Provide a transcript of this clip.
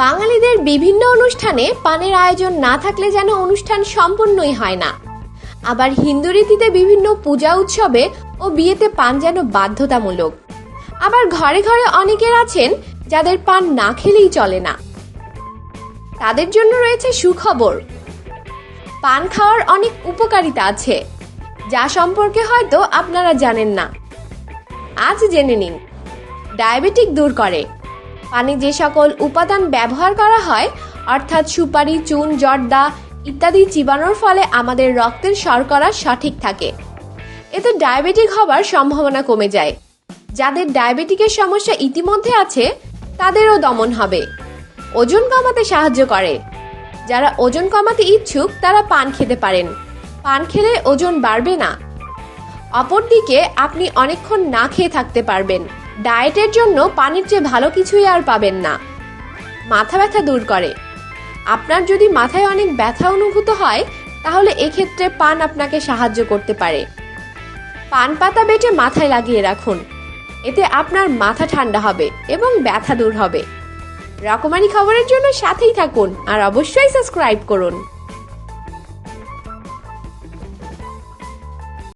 বাঙালিদের বিভিন্ন অনুষ্ঠানে পানের আয়োজন না থাকলে যেন অনুষ্ঠান সম্পূর্ণই হয় না। আবার হিন্দু রীতিতে বিভিন্ন পূজা উৎসবে ও বিয়েতে পান যেন বাধ্যতামূলক। আবার ঘরে ঘরে অনেকের আছেন যাদের পান না খেলেই চলে না। তাদের জন্য রয়েছে সুখবর। পান খাওয়ার অনেক উপকারিতা আছে। যা সম্পর্কে হয়তো আপনারা জানেন না। আজ জেনে নিন। ডায়াবেটিক দূর করে। পানে যে সকল উপাদান ব্যবহার করা হয়, অর্থাৎ সুপারি, চুন, জর্দা ইত্যাদি চিবানোর ফলে আমাদের রক্তের শর্করা সঠিক থাকে। এতে ডায়াবেটিক হবার সম্ভাবনা কমে যায়। যাদের ডায়াবেটিকের সমস্যা ইতিমধ্যে আছে, তাদেরও দমন হবে। ওজন কমাতে সাহায্য করে। যারা ওজন কমাতে ইচ্ছুক, তারা পান খেতে পারেন। পান খেলে ওজন বাড়বে না। অপরদিকে, আপনি অনেকক্ষণ না খেয়ে থাকতে পারবেন। ডায়েটের জন্য পানির চেয়ে ভালো কিছুই আর পাবেন না। মাথা ব্যথা দূর করে। আপনার যদি মাথায় অনেক ব্যথা অনুভূত হয়, তাহলে এক্ষেত্রে পান আপনাকে সাহায্য করতে পারে। পান পাতা বেটে মাথায় লাগিয়ে রাখুন। এতে আপনার মাথা ঠান্ডা হবে এবং ব্যথা দূর হবে। রকমারি খবরের জন্য সাথেই থাকুন আর অবশ্যই সাবস্ক্রাইব করুন।